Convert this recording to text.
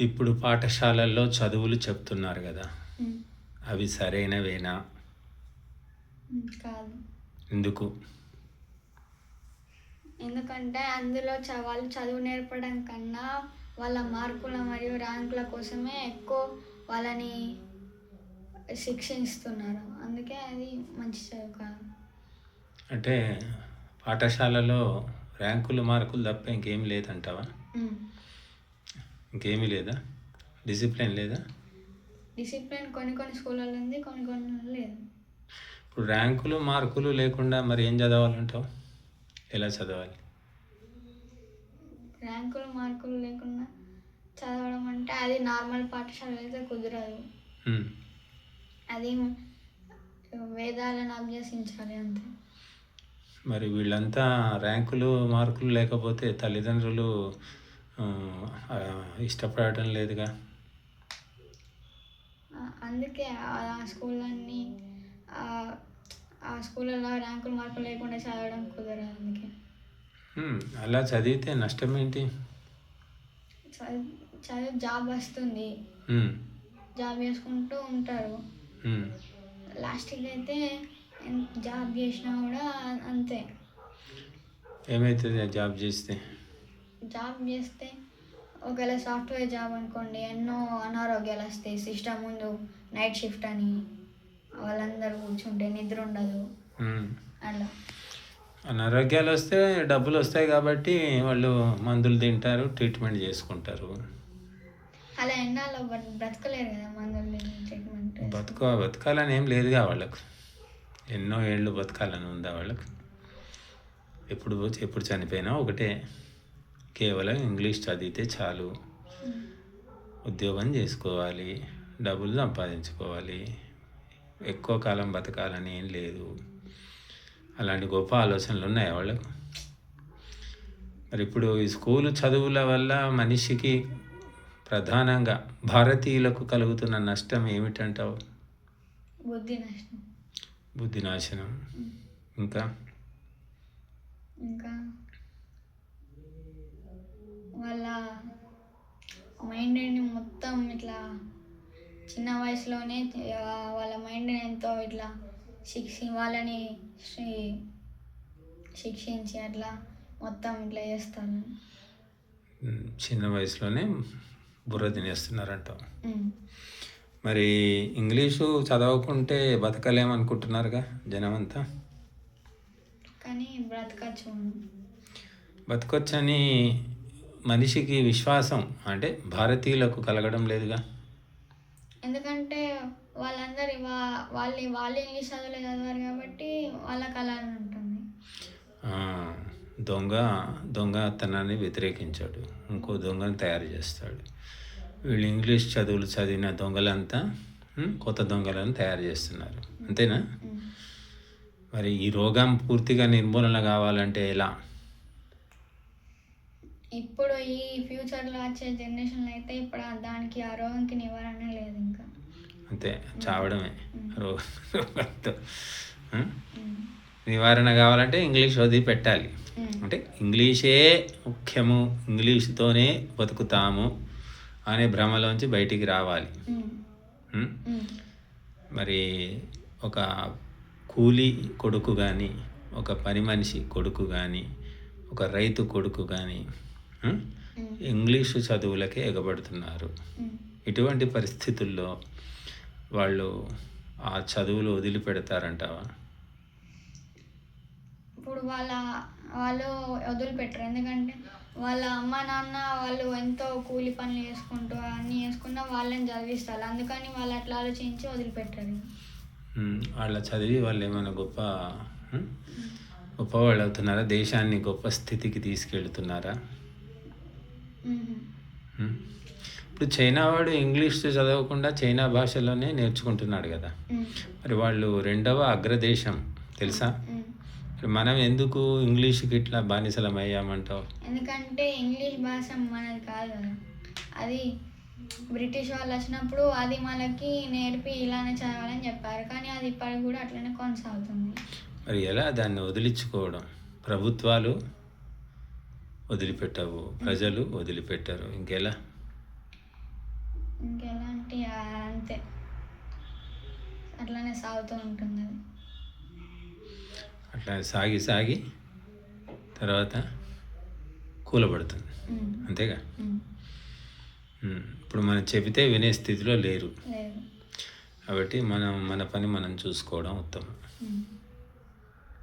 ఇప్పుడు పాఠశాలల్లో చదువులు చెప్తున్నారు కదా. అవి సరైనవేనా? కాదు. ఎందుకు? ఎందుకంటే అందులో చ వాళ్ళు చదువు నేర్పడం కన్నా వాళ్ళ మార్కుల మరియు ర్యాంకుల కోసమే ఎక్కువ వాళ్ళని శిక్షిస్తున్నారు. అందుకే అది మంచి చదువు కాదు అంటే పాఠశాలలో ర్యాంకులు మార్కులు తప్ప ఇంకేం లేదంటావా. ఇంకేమీ లేదా? డిసిప్లిన్ లేదా? డిసిప్లిన్ కొన్ని కొన్ని స్కూళ్ళలో ఉంది కొన్ని కొన్ని లేదు. ఇప్పుడు ర్యాంకులు మార్కులు లేకుండా మరి ఏం చదవాలంటావు? ఎలా చదవాలి? ర్యాంకులు మార్కులు లేకుండా చదవడం అంటే అది నార్మల్ పాఠశాల అయితే కుదరదు. అది వేదాలను అభ్యసించాలి అంతే. మరి వీళ్ళంతా ర్యాంకులు మార్కులు లేకపోతే తల్లిదండ్రులు ఇష్టపడటం లేదుగా. అందుకే ఆ స్కూళ్ళన్నీ ఆ- స్కూళ్ళలో ర్యాంకులు మార్కులు లేకుండా చదవడం కుదరదు అందుకే. అలా చదివితే నష్టం ఏంటి చదువు జాబ్ వస్తుంది. జాబ్ చేసుకుంటూ ఉంటారు. లాస్ట్కి అయితే జాబ్ చేసినా కూడా అంతే. ఏమవుతుంది జాబ్ చేస్తే? జాబ్ చేస్తే ఒకవేళ సాఫ్ట్వేర్ జాబ్ అనుకోండి ఎన్నో అనారోగ్యాలు వస్తాయి. సిస్టమ్ ముందు నైట్ షిఫ్ట్ అని వాళ్ళందరూ కూర్చుంటే నిద్ర ఉండదు. అలా. అనారోగ్యాలు వస్తే డబ్బులు వస్తాయి కాబట్టి వాళ్ళు మందులు తింటారు ట్రీట్మెంట్ చేసుకుంటారు. అలా ఎండాలో బ్రతకలేరు కదా మందులు ట్రీట్మెంట్ బతుక బతకాలని ఏం లేదుగా వాళ్ళకు. ఎన్నో ఏళ్ళు బతకాలని ఉందా వాళ్ళకు? ఎప్పుడు ఎప్పుడు చనిపోయినా ఒకటే. కేవలం ఇంగ్లీష్ చదివితే చాలు. ఉద్యోగం చేసుకోవాలి డబ్బులు సంపాదించుకోవాలి. ఎక్కువ కాలం బతకాలని ఏం లేదు. అలాంటి గొప్ప ఆలోచనలు ఉన్నాయి వాళ్ళకు? మరి ఇప్పుడు ఈ స్కూలు చదువుల వల్ల మనిషికి ప్రధానంగా భారతీయులకు కలుగుతున్న నష్టం ఏమిటంటావు? బుద్ధి నష్టం. బుద్ధి నాశనం. ఇంకా? ఇంకా? వాళ్ళ మైండ్ని మొత్తం ఇట్లా చిన్న వయసులోనే వాళ్ళ మైండ్ని ఎంతో ఇట్లా శిక్షి వాళ్ళని శిక్షించి అట్లా మొత్తం ఇట్లా చేస్తాను. చిన్న వయసులోనే బుర్ర తినేస్తున్నారంటావు ఉమ్. మరి ఇంగ్లీషు చదవకుంటే బతకలేమనుకుంటున్నారుగా జనం అంతా కానీ బ్రతకచ్చు. బతకొచ్చని మనిషికి విశ్వాసం అంటే భారతీయులకు కలగడం లేదుగా? ఎందుకంటే వాళ్ళందరి వా వాళ్ళు వాళ్ళు ఇంగ్లీష్ చదవలే చదివారు కాబట్టి వాళ్ళకి అలా ఉంటుంది. దొంగ దొంగతనాన్ని వ్యతిరేకించాడు. ఇంకో దొంగను తయారు చేస్తాడు. వీళ్ళు ఇంగ్లీష్ చదువులు చదివిన దొంగలంతా కొత్త దొంగలను తయారు చేస్తున్నారు. అంతేనా. మరి ఈ రోగం పూర్తిగా నిర్మూలన కావాలంటే ఎలా? ఇప్పుడు ఈ ఫ్యూచర్లో వచ్చే జనరేషన్లో అయితే ఇప్పుడు దానికి ఆ రోగంకి నివారణ లేదు ఇంకా. అంతే చావడమే. రోగంతో. నివారణ కావాలంటే ఇంగ్లీష్ వదిలిపెట్టాలి ఉమ్. అంటే ఇంగ్లీషే ముఖ్యము. ఇంగ్లీష్తోనే బతుకుతాము అనే భ్రమలోంచి బయటికి రావాలి. మరి ఒక కూలీ కొడుకు కానీ ఒక పని మనిషి కొడుకు కానీ ఒక రైతు కొడుకు కానీ. ఇంగ్లీషు చదువులకే ఎగబడుతున్నారు. ఇటువంటి పరిస్థితుల్లో వాళ్ళు ఆ చదువులు వదిలిపెడతారంటావా? ఇప్పుడు వాళ్ళ వాళ్ళు వదిలిపెట్టరు. ఎందుకంటే వాళ్ళ అమ్మ నాన్న వాళ్ళు ఎంతో కూలి పనులు చేసుకుంటూ అన్నీ చేసుకున్నా వాళ్ళని చదివిస్తారు. అందుకని వాళ్ళు అట్లా ఆలోచించి వదిలిపెట్టరు. వాళ్ళ చదివి వాళ్ళు ఏమైనా గొప్ప గొప్పవాళ్ళు అవుతున్నారా? దేశాన్ని గొప్ప స్థితికి తీసుకెళ్తున్నారా. ఇప్పుడు చైనా వాడు ఇంగ్లీష్ చదవకుండా చైనా భాషలోనే నేర్చుకుంటున్నాడు కదా. మరి వాళ్ళు రెండవ అగ్రదేశం తెలుసా? మనం ఎందుకు ఇంగ్లీష్కి ఇట్లా బానిసలం అయ్యామంటావు? ఎందుకంటే ఇంగ్లీష్ భాష మనది కాదు కదా. అది బ్రిటిష్ వాళ్ళు వచ్చినప్పుడు అది మనకి నేర్పి ఇలానే చదవాలని చెప్పారు. కానీ అది ఇప్పటికి కూడా అట్లనే కొనసాగుతుంది. మరి ఎలా దాన్ని వదిలించుకోవడం? ప్రభుత్వాలు వదిలిపెట్టవు? ప్రజలు వదిలిపెట్టరు. ఇంకెలా? ఇంకెలాంటి ఆ, అంతే. అట్లానే సాగుతూ ఉంటుంది. అది అట్లా సాగి సాగి తర్వాత కూలబడుతుంది. అంతేగా. ఇప్పుడు మనం చెబితే వినే స్థితిలో లేరు. కాబట్టి మనం మన పని మనం చూసుకోవడం ఉత్తమం.